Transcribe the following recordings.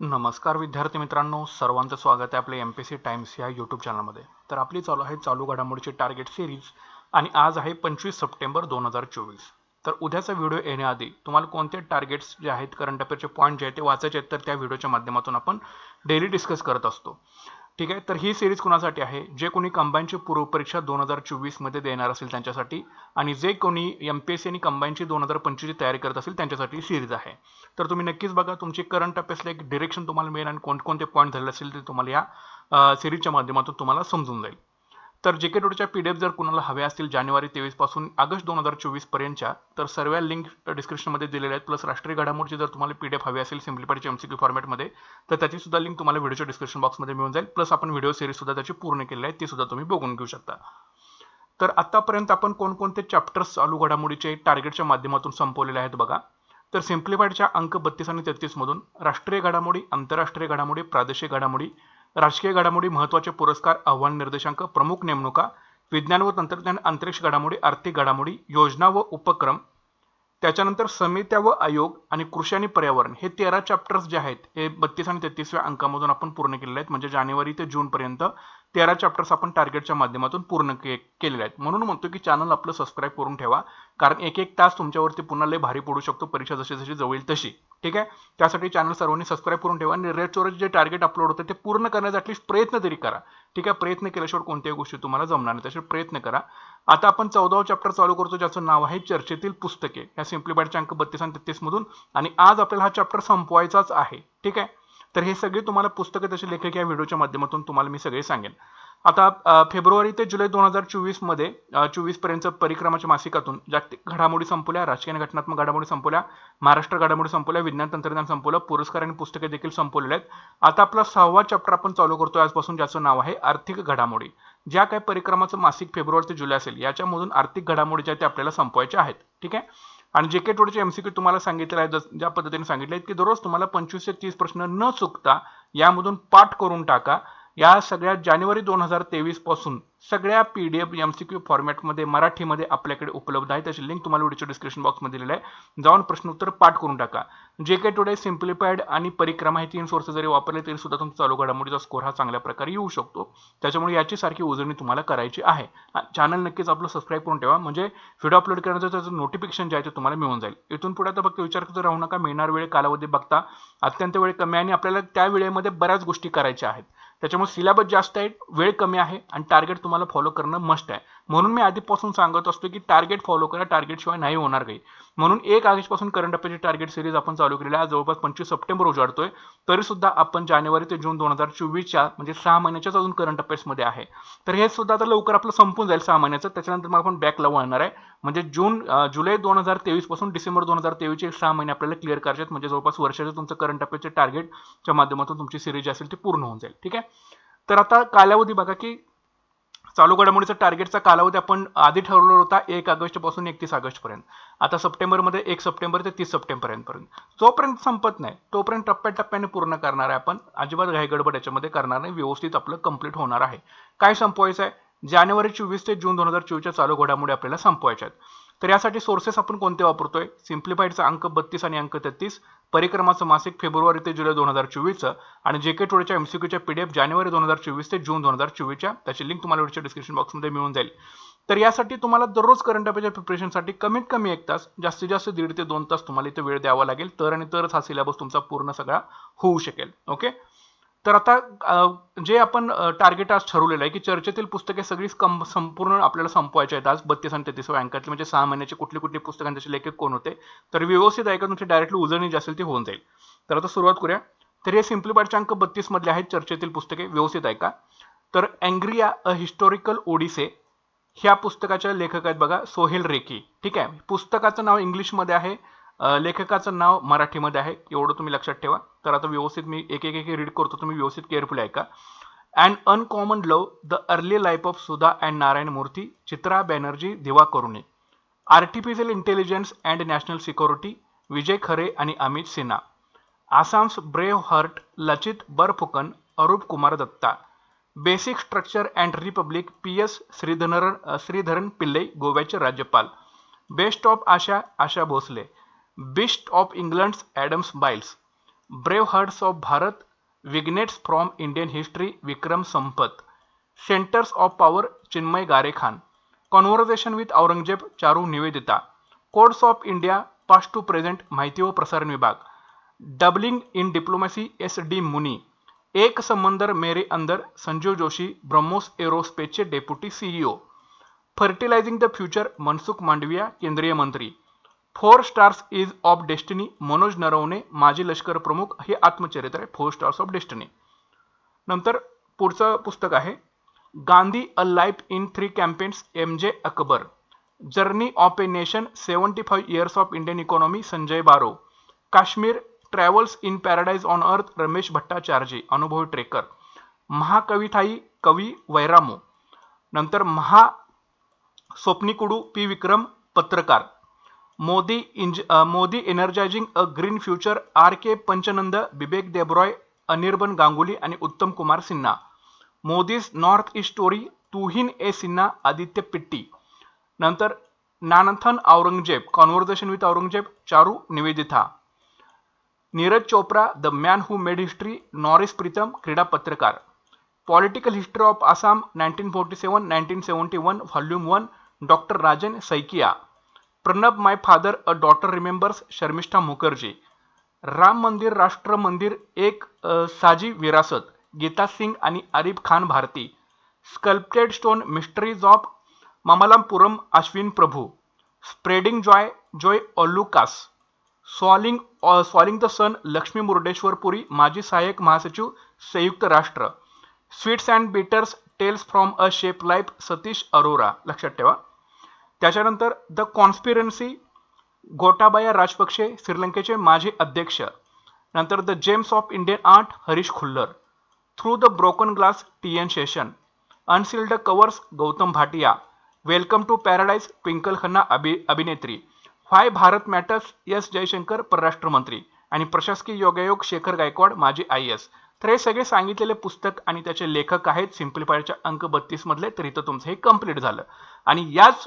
नमस्कार विद्यार्थी मित्रांनो सर्वांचं स्वागत आहे आपल्या एम पी सी टाइम्स या यूट्यूब चॅनलमध्ये तर आपली चालू आहे चालू घडामोडीची टार्गेट सिरीज आणि आज आहे पंचवीस सप्टेंबर दोन हजार चोवीस. तर उद्याचा व्हिडिओ येण्याआधी तुम्हाला कोणते टार्गेट्स जे आहेत करंट अफेअरचे पॉईंट जे आहेत ते वाचायचे आहेत तर त्या व्हिडिओच्या माध्यमातून आपण डेली डिस्कस करत असतो. ठीक आहे? तर ही सिरीज कुणासाठी आहे? जे कोणी कंबाईनची पूर्वपरीक्षा दोन हजार चोवीसमध्ये देणार असेल त्यांच्यासाठी आणि जे कोणी एम पी एस सी आणि कंबाईनची दोन हजार पंचवीसची तयारी करत असेल त्यांच्यासाठी सिरीज आहे. तर तुम्ही नक्कीच बघा तुमची करंट अफेअर्सला एक डिरेक्शन तुम्हाला मिळेल आणि कोणकोणते पॉईंट झाले असेल ते तुम्हाला या सिरीजच्या माध्यमातून तुम्हाला समजून जाईल. तर जे के टोडच्या पी डी एफ जर कुणाला हवे असतील जानेवारी तेवीसपासून ऑगस्ट दोन हजार चोवीस पर्यंतच्या तर सर्व लिंक डिस्क्रिप्शनमध्ये दिलेल्या आहेत. प्लस राष्ट्रीय घडामोडची जर तुम्हाला पी डी एफ हवी असेल सिम्प्लिफाईडच्या एम सी क्यू फॉर्मॅटमध्ये तर त्याची सुद्धा लिंक तुम्हाला व्हिडिओच्या डिस्क्रिप्शन बॉक्समध्ये मिळून जाईल. प्लस आपण व्हिडिओ सिरीज सुद्धा त्याची पूर्ण केलेली आहे ती सुद्धा तुम्ही बघून घेऊ शकता. तर आतापर्यंत आपण कोणकोणते चॅप्टर्स चालू घडामोडीचे टार्गेटच्या माध्यमातून संपवलेले आहेत बघा. तर सिम्प्लिफाईडच्या अंक बत्तीस आणि तेहतीसमधून राष्ट्रीय घडामोडी आंतरराष्ट्रीय घडामोडी प्रादेशिक घडामोडी राजकीय घडामोडी महत्त्वाचे पुरस्कार आव्हान निर्देशांक प्रमुख नेमणुका विज्ञान व तंत्रज्ञान अंतरिक्ष घडामोडी आर्थिक घडामोडी योजना व उपक्रम त्याच्यानंतर समित्या व आयोग आणि कृषी आणि पर्यावरण हे तेरा चॅप्टर्स जे आहेत हे बत्तीस आणि तेहतीसव्या अंकामधून आपण पूर्ण केलेले आहेत. म्हणजे जानेवारी ते जून पर्यंत तेरा चॅप्टर्स आपण टार्गेटच्या माध्यमातून पूर्ण के केलेले आहेत. म्हणून म्हणतो की चॅनल आपलं सबस्क्राईब करून ठेवा. कारण एक एक तास तुमच्यावरती पुन्हा लय भारी पडू शकतो. परीक्षा जशी जशी जवळ तशी. ठीक आहे? त्यासाठी चॅनल सर्वांनी सबस्क्राईब करून ठेवा आणि रेड जे टार्गेट अपलोड होतं ते पूर्ण करण्याचा ॲटलीस्ट प्रयत्न तरी करा. ठीक आहे? प्रयत्न केल्याशिवाय कोणत्याही गोष्टी तुम्हाला जमणार नाही. त्याशिवाय प्रयत्न करा. आता आपण चौदाव चॅप्टर चालू करतो. ज्याचं नाव आहे चर्चेतील पुस्तके. या सिम्प्लिफाईडच्या अंक बत्तीस आणि तेहतीसमधून आणि आज आपल्याला हा चॅप्टर संपवायचाच आहे. ठीक आहे? तर हे सगळे तुम्हाला पुस्तकं त्याचे लेखक या व्हिडिओच्या माध्यमातून तुम्हाला मी सगळे सांगेन. आता फेब्रुवारी ते जुलै दोन हजार चोवीसमध्ये चोवीसपर्यंत चोवीसपर्यंत परिक्रमाच्या मासिकातून जागतिक घडामोडी संपल्या राजकीय घटनात्मक घडामोडी संपल्या महाराष्ट्र घडामोडी संपल्या विज्ञान तंत्रज्ञान संपलं पुरस्कार आणि पुस्तके देखील संपवलेले आहेत. आता आपला सहावा चॅप्टर आपण चालू करतो आजपासून ज्याचं नाव आहे आर्थिक घडामोडी. ज्या काही परिक्रमाचं मासिक फेब्रुवारी ते जुलै असेल याच्यामधून आर्थिक घडामोडी ज्या ते आपल्याला संपवायच्या आहेत. ठीक आहे? आणि जे के टोडचे एमसीक्यू तुम्हाला सांगितलं आहे ज्या पद्धतीने सांगितलं की दररोज तुम्हाला पंचवीस ते तीस प्रश्न न चुकता यामधून पाठ करून टाका. या सगळ्या जानेवारी दोन हजार तेवीसपासून सगळ्या P D F M C Q फॉर्मॅटमध्ये मराठीमध्ये आपल्याकडे उपलब्ध आहे. त्याची लिंक तुम्हाला व्हिडिओच्या डिस्क्रिप्शन बॉक्समध्ये दिलेलं आहे. जाऊन प्रश्न उत्तर पाठ करून टाका. जे काही टुडे सिम्प्लिफाईड आणि परिक्रमा हे तीन सोर्स जरी वापरले तरी सुद्धा तुमचा चालू घडामोडीचा स्कोर हा चांगल्या प्रकारे येऊ शकतो. त्याच्यामुळे याची सारखी उजळणी तुम्हाला करायची आहे. चॅनल नक्कीच आपलं सबस्क्राईब करून ठेवा. म्हणजे व्हिडिओ अपलोड करण्याचं त्याचं नोटिफिकेशन जे आहे ते तुम्हाला मिळून जाईल. इथून पुढे आता फक्त विचार करत राहू नका. मिळणार वेळ कालावधी बघता. अत्यंत वेळ कमी आणि आपल्याला त्या वेळेमध्ये बऱ्याच गोष्टी करायच्या आहेत. त्याच्यामुळे सिलेबस जास्त आहे वेळ कमी आहे आणि टार्गेट तुम्हाला फॉलो करणं मस्ट आहे. म्हणून मी आधीपासून सांगत असतो की टार्गेट फॉलो करा टार्गेट शिवाय नाही होणार काही. म्हणून एक ऑगस्टपासून करंट अफेअरची टार्गेट सिरीज आपण चालू केलेली आहे. जवळपास पंचवीस सप्टेंबर उजाडतोय. तरी सुद्धा आपण जानेवारी ते जून दोन हजार चोवीसच्या म्हणजे सहा महिन्याच्याच अजून करंट अफेअर्समध्ये आहे. तर हे सुद्धा आता लवकर आपलं संपून जाईल सहा महिन्याचं. त्याच्यानंतर मग आपण बॅक लावून येणार आहे. म्हणजे जून जुलै दोन हजार तेवीसपासून डिसेंबर दोन हजार तेवीसचे सहा महिने आपल्याला क्लिअर करायचे आहेत. म्हणजे जवळपास वर्षाचं तुमचं करंट अफेअरचे टार्गेटच्या माध्यमातून तुमची सिरीज असेल ती पूर्ण होऊन जाईल. ठीक आहे? तर आता कालावधी बघा की चालू घडामोडीचा टार्गेटचा कालावधी आपण आधी ठरवला होता एक ऑगस्टपासून एकतीस ऑगस्ट पर्यंत आता सप्टेंबरमध्ये एक सप्टेंबर ते तीस सप्टेंबरपर्यंत. जोपर्यंत संपत नाही तोपर्यंत टप्प्याटप्प्याने पूर्ण करणार आहे आपण. अजिबात घाई गडबड याच्यामध्ये करणार नाही. व्यवस्थित आपलं कंप्लीट होणार आहे. काय संपवायचं आहे जानेवारी चोवीस ते जून दोन हजार चोवीसच्या चालू घडामोडी आपल्याला संपवायच्या आहेत तर यासाठी सोर्सेस आपण कोणते वापरतोय? सिम्प्लिफाईडचा अंक बत्तीस आणि अंक तेहतीस. परिक्रमाचं मासिक फेब्रुवारी ते जुलै दोन हजार चोवीसचं. आणि जे के टोळेच्या एमसीक्यूच्या पीडीएफ जानेवारी दोन हजार चोवीस ते जून दोन हजार चोवीसच्या. त्याची लिंक तुम्हाला व्हिडिओच्या डिस्क्रिप्शन बॉक्समध्ये मिळून जाईल. तर यासाठी तुम्हाला दररोज करंट अफेअरच्या प्रिपरेशनसाठी कमीत कमी एक तास जास्तीत जास्त दीड ते दोन तास तुम्हाला इथे वेळ द्यावा लागेल. तर आणि तरच हा सिलेबस तुमचा पूर्ण सगळा होऊ शकेल. ओके तर आता जे आपण टार्गेट आज ठरवलेलं आहे की चर्चेतील पुस्तके सगळी संपूर्ण आपल्याला संपवायचे आहेत. आज बत्तीस आणि तेहतीसव्या अंकातली म्हणजे सहा महिन्याचे कुठली कुठली पुस्तकांचे लेखक कोण होते? तर व्यवस्थित ऐका तुमची डायरेक्टली उजळणी जी असेल ती होऊन जाईल. तर आता सुरुवात करूया. तर हे सिम्प्लिफाईडचे अंक बत्तीस मधले आहेत चर्चेतील पुस्तके. व्यवस्थित ऐका. तर अँग्रिया अ हिस्टॉरिकल ओडिसे ह्या पुस्तकाच्या लेखक आहेत बघा सोहेल रेकी ठीक आहे? पुस्तकाचं नाव इंग्लिशमध्ये आहे. लेखकाचं नाव मराठीमध्ये आहे. एवढं तुम्ही लक्षात ठेवा. तर आता व्यवस्थित मी एक एक एक रीड करतो. तुम्ही व्यवस्थित केअरफुल ऐका. And uncommon love the early life of Sudha and Narayana Murthy Chitra Banerjee Divakaruni artificial intelligence and national security Vijay Khare आणि Amit Sinha Assam's brave heart Lachit Borphukan Arup Kumar Dutta basic structure and republic P S Sreedharan Sreedharan Pillai गोव्याचे राज्यपाल best of Asha Asha Bhosle beast of England's Adams Biles. Brave hearts of Bharat vignettes from Indian history Vikram Sampath. Centres of power Chinmaya Gharekhan. Conversation with Aurangzeb Charu Nivedita. Codes of India past to present माहिती व प्रसारण विभाग. Dabbling in diplomacy S D Muni. एक समंदर मेरे अंदर Sanjeev Joshi BrahMos एरोस्पेसचे deputy CEO fertilising the future Mansukh Mandaviya केंद्रीय मंत्री. Four stars is of destiny Manoj Naravane माजी लष्कर प्रमुख हे आत्मचरित्र आहे. फोर स्टार्स ऑफ डेस्टिनी नंतर पुढचं पुस्तक आहे. Gandhi a life in three campaigns M J Akbar. Journey of a nation seventy five years of Indian economy Sanjaya Baru. Kashmir travels in paradise on earth Ramesh Bhattacharjee अनुभवी trekker. महाकविथाई कवी वैरामो. नंतर महा स्वप्निकुडू P विक्रम पत्रकार. मोदी इंज Modi energising a green future R K Panchanand Bibek Debroy Anirban Ganguly आणि Uttam Kumar Sinha. Modi's north east story Tuhin A Sinha Aditya Pitty. नंतर नानथन Aurangzeb conversation with Aurangzeb Charu Nivedita. Neeraj Chopra the man who made history Norris Pritam क्रीडा पत्रकार. Political history of Assam nineteen forty seven nineteen seventy one volume one doctor Rajen Saikia. Pranab my father a daughter remembers Sharmistha Mukherjee. Ram Mandir Rashtra Mandir एक साजी विरासत गीता सिंग आणि Arif Khan Bharti. Sculpted stone mysteries of Mamallapuram Ashwin Prabhu. Spreading joy joy Alukkas sailing sailing the sun Lakshmi Murdeshwar Puri माजी सहाय्यक महासचिव संयुक्त राष्ट्र. Sweets and bitters tales from a shape life Satish Arora. लक्षात ठेवा. त्याच्यानंतर the conspiracy Gotabaya Rajapaksa श्रीलंकेचे माजी अध्यक्ष नंतर the gems of Indian art Harish Khullar through the broken glass T N Seshan unsealed covers Gautam Bhatia welcome to paradise Twinkle Khanna अभि अभिनेत्री why Bharat matters S Jaishankar परराष्ट्र मंत्री आणि प्रशासकीय योगायोग शेखर गायकवाड माजी आय एस. तर हे सगळे सांगितलेले पुस्तक आणि त्याचे लेखक आहेत. सिम्प्लिफायरच्या अंक बत्तीस मधले तर इथं तुमचं हे कंप्लीट झालं. आणि याच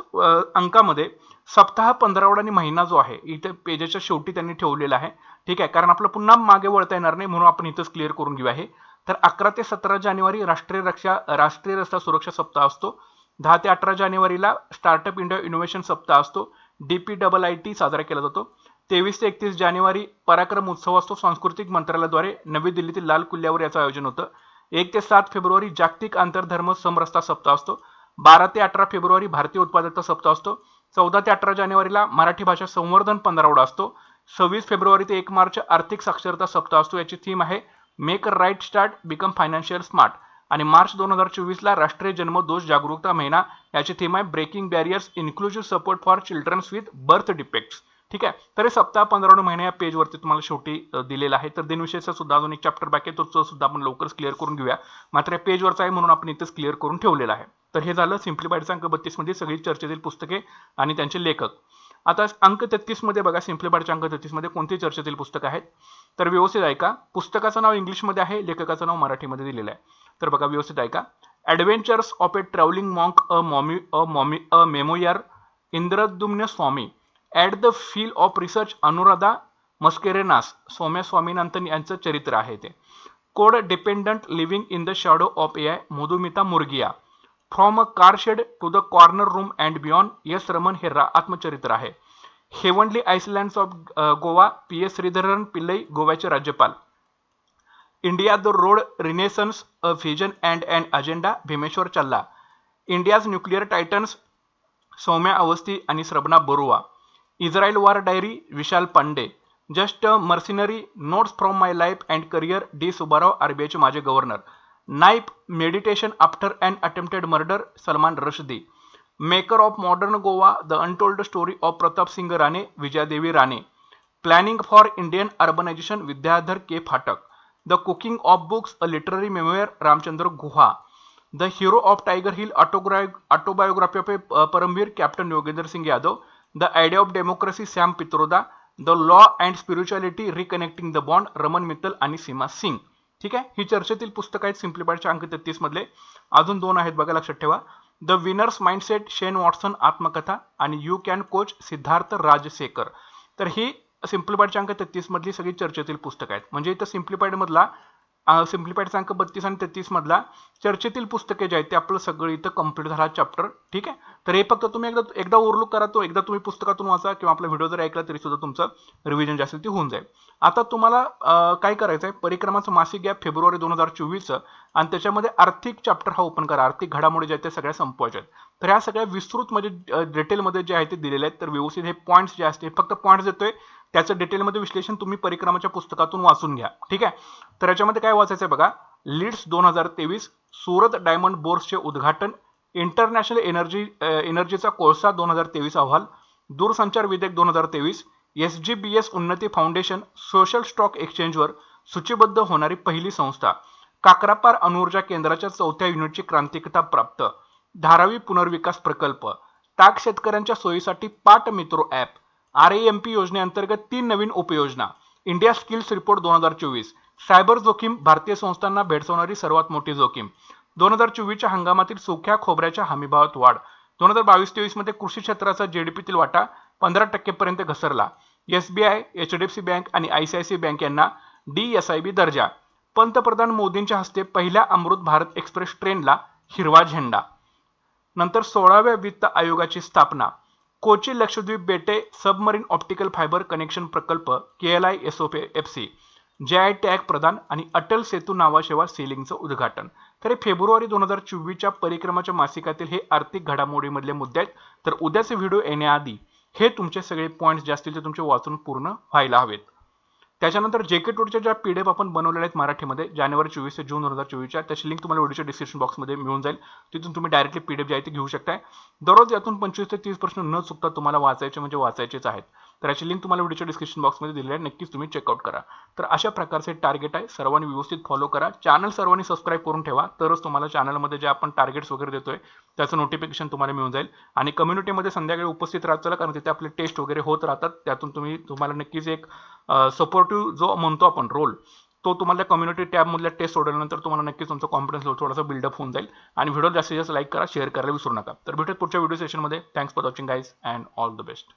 अंकामध्ये सप्ताह पंधरावडा आणि महिना जो आहे इथं पेजेच्या शेवटी त्यांनी ठेवलेला आहे. ठीक आहे कारण आपलं पुन्हा मागे वळता येणार नाही म्हणून आपण इथंच क्लिअर करून घेऊ आहे तर अकरा ते सतरा जानेवारी राष्ट्रीय रक्षा राष्ट्रीय रस्ता सुरक्षा सप्ताह असतो. दहा ते अठरा जानेवारीला स्टार्टअप इंडिया इनोव्हेशन सप्ताह असतो. डीपी डबल आय टी साजरा केला जातो. तेवीस ते एकतीस जानेवारी पराक्रम उत्सव असतो. सांस्कृतिक मंत्रालयाद्वारे नवी दिल्लीतील लाल किल्ल्यावर याचं आयोजन होतं. एक ते सात फेब्रुवारी जागतिक आंतरधर्म समरसता सप्ताह असतो. बारा ते अठरा फेब्रुवारी भारतीय उत्पादकता सप्ताह असतो. चौदा ते अठरा जानेवारीला मराठी भाषा संवर्धन पंधरावडा असतो. सव्वीस फेब्रुवारी ते एक मार्च आर्थिक साक्षरता सप्ताह असतो. याची थीम आहे make a right start become financial smart. आणि मार्च दोन हजार चोवीसला राष्ट्रीय जन्म दोष जागरूकता महिना. याची थीम आहे breaking barriers inclusive support for childrens with birth defects. ठीक आहे? तर हे सप्ताह पंधरावं महिने या पेजवरती तुम्हाला शेवटी दिलेला आहे. तर दिनविषयीचा सुद्धा अजून एक चॅप्टर बाकी आहे. तो सुद्धा आपण लवकरच क्लिअर करून घेऊया. मात्र या पेजवरचा आहे म्हणून आपण इथेच क्लिअर करून ठेवलेला आहे. तर हे झालं सिम्प्लिफाईडचा अंक बत्तीसमध्ये सगळी चर्चेतील पुस्तके आणि त्यांचे लेखक. आता अंक तेहतीसमध्ये बघा. सिम्प्लिफाईडच्या अंक तेहतीसमध्ये कोणती चर्चेतील पुस्तक आहेत? तर व्यवस्थित ऐका. पुस्तकाचं नाव इंग्लिशमध्ये आहे. लेखकाचं नाव मराठीमध्ये दिलेलं आहे. तर बघा व्यवस्थित ऐका. Adventures of a travelling monk a mommy a mommy a memoir Indradyumna Swami. At the feel of research Anuradha Mascarenhas Soumya Swaminathan यांचं चरित्र आहे ते. Code dependent living in the shadow of A I Madhumita Murgia. From a car shed to the corner room and beyond S Raman हे आत्मचरित्र आहे. Heavenly islands of Goa P S Sreedharan Pillai गोव्याचे राज्यपाल. India the road renaissance a vision and and agenda Bhimeshwar Challa India's nuclear titans Saumya Awasthi आणि Shrabana Barua Israel war diary Vishal Pandey. Just mercenary notes from my life and career D. Subbarao आरबीआयचे माझे governor knife meditation after an attempted murder Salman Rushdie. Maker of modern Goa the untold story of Pratap Singh Rane Vijayadevi Rane. Planning for Indian urbanisation Vidyadhar K. Phatak. The cooking of books a literary memoir Ramachandra Guha. The hero of Tiger Hill ऑटोग्राय autobiography of Paramvir captain Yogendra Singh Yadav. The idea of democracy Sam Pitroda the law and spirituality reconnecting the bond Raman Mittal आणि सीमा सिंग ठीक आहे? ही चर्चेतील पुस्तक आहेत सिम्प्लिफाईडच्या अंक तेहतीस मधले. अजून दोन आहेत बघा लक्षात ठेवा. The winners mindset Shane Watson आत्मकथा आणि you can coach Siddharth Rajsekar. तर ही सिम्प्लिफाईडच्या अंक तेहतीस मधली सगळी चर्चेतील पुस्तकं आहेत. म्हणजे इथं सिम्प्लिफाईड मधला सिम्प्लिफाईडचा अंक बत्तीस आणि तेहतीस मधला चर्चेतील पुस्तके जे आहेत ते आपलं सगळं इथं कंप्लीट झाला चॅप्टर ठीक आहे? तर हे फक्त तुम्ही एकदा एकदा ओव्हरलुक करा तो एकदा तुम्ही पुस्तकातून वाचा किंवा आपला व्हिडिओ जर ऐकला तरी सुद्धा तुमचं रिव्हिजन जे असेल ते होऊन जाईल. आता तुम्हाला काय करायचं आहे? परिक्रमाचं मासिक गॅप फेब्रुवारी दोन हजार चोवीसचं आणि त्याच्यामध्ये आर्थिक चॅप्टर हा ओपन करा. आर्थिक घडामोडी ज्या आहेत त्या सगळ्या संपवायच्या आहेत. तर ह्या सगळ्या विस्तृत म्हणजे डिटेलमध्ये जे आहे ते दिलेले आहेत. तर व्यवस्थित हे पॉईंट्स जे असते फक्त पॉईंट्स देतोय. त्याचं डिटेलमध्ये विश्लेषण तुम्ही परिक्रमाच्या पुस्तकातून वाचून घ्या. ठीक आहे? तर याच्यामध्ये काय वाचायचं आहे बघा? लीड्स दोन हजार तेवीस सुरत डायमंड बोर्सचे उद्घाटन इंटरनॅशनल एनर्जी एनर्जीचा कोळसा दोन हजार तेवीस अहवाल दूरसंचार विधेयक दोन हजार तेवीस S G B S Unnati foundation social stock एक्सचेंजवर सूचीबद्ध होणारी पहिली संस्था काकरापार अणुऊर्जा केंद्राच्या चौथ्या युनिटची क्रांतिकता प्राप्त धारावी पुनर्विकास प्रकल्प ताक शेतकऱ्यांच्या सोयीसाठी Paat Mitro app R M P योजनेअंतर्गत तीन नवीन उपयोजना. इंडिया स्किल्स रिपोर्ट दोन हजार चोवीस. सायबर जोखीम भारतीय संस्थांना भेडसावणारी सर्वात मोठी जोखीम. दोन हजार चोवीसच्या हंगामातील सुक्या खोबऱ्याच्या हमीभावात वाढ. दोन हजार बावीस तेवीसमध्ये कृषी क्षेत्राचा जीडीपीतील वाटा पंधरा टक्केपर्यंत घसरला. S B I H D F C bank आणि I C I C bank यांना डी एस आय बी दर्जा. पंतप्रधान मोदींच्या हस्ते पहिल्या अमृत भारत एक्सप्रेस ट्रेनला हिरवा झेंडा. नंतर सोळाव्या वित्त आयोगाची स्थापना. कोची लक्षद्वीप बेटे सबमरीन ऑप्टिकल फायबर कनेक्शन प्रकल्प K L I S O F C G I tag प्रदान आणि अटल सेतू नावाशेवा सेलिंगचं उद्घाटन. तर हे फेब्रुवारी दोन हजार चोवीसच्या परिक्रमाच्या मासिकातील हे आर्थिक घडामोडीमधले मुद्दे आहेत. तर उद्याचे व्हिडिओ येण्याआधी हे तुमचे सगळे पॉईंट्स जे असतील ते तुमचे वाचून पूर्ण व्हायला हवेत. त्याच्यानंतर जे के टूरच्या ज्या पी डी एफ आपण बनवलेल्या आहेत मराठीमध्ये जानेवारी चोवीस ते जून दोन हजार चोवीसच्या त्याची लिंक तुम्हाला व्हिडिओच्या डिस्क्रिप्शन बॉक्समध्ये मिळून जाईल. तिथून तुम्ही डायरेक्टली पी डी एफ जे आहे ते घेऊ शकताय. दररोज यातून पंचवीस ते तीस प्रश्न न चुकता तुम्हाला वाचायचे म्हणजे वाचायचेच आहेत. तर याची लिंक तुम्हाला व्हिडिओच्या डिस्क्रिप्शन बॉक्समध्ये दिलेली आहे. नक्कीच तुम्ही चेकआउट करा. तर अशा प्रकारचे टार्गेट आहे. सर्वांनी व्यवस्थित फॉलो करा. चॅनल सर्वांनी सबस्क्राईब करून ठेवा. तरच तुम्हाला चॅनलमध्ये जे आपण टार्गेट्स वगैरे देतोय त्याचं नोटिफिकेशन तुम्हाला मिळून जाईल. आणि कम्युनिटीमध्ये संध्याकाळी उपस्थित राहत चला कारण तिथे आपले टेस्ट वगैरे होत राहतात. त्यातून तुम्ही तुम्हाला नक्कीच एक सपोर्टिव्ह जो म्हणतो आपण रोल तो तुम्हाला कम्युनिटी टॅबमधल्या टेस्ट सोडल्यानंतर तुम्हाला नक्कीच तुमचा कॉन्फिडन्स थोडासा बिल्डअप होऊन जाईल. आणि व्हिडिओ जास्तीत जास्त लाईक करा शेअर करायला विसरू नका. तर भेटत पुढच्या व्हिडिओ सेशनमध्ये thanks for watching guys and all the best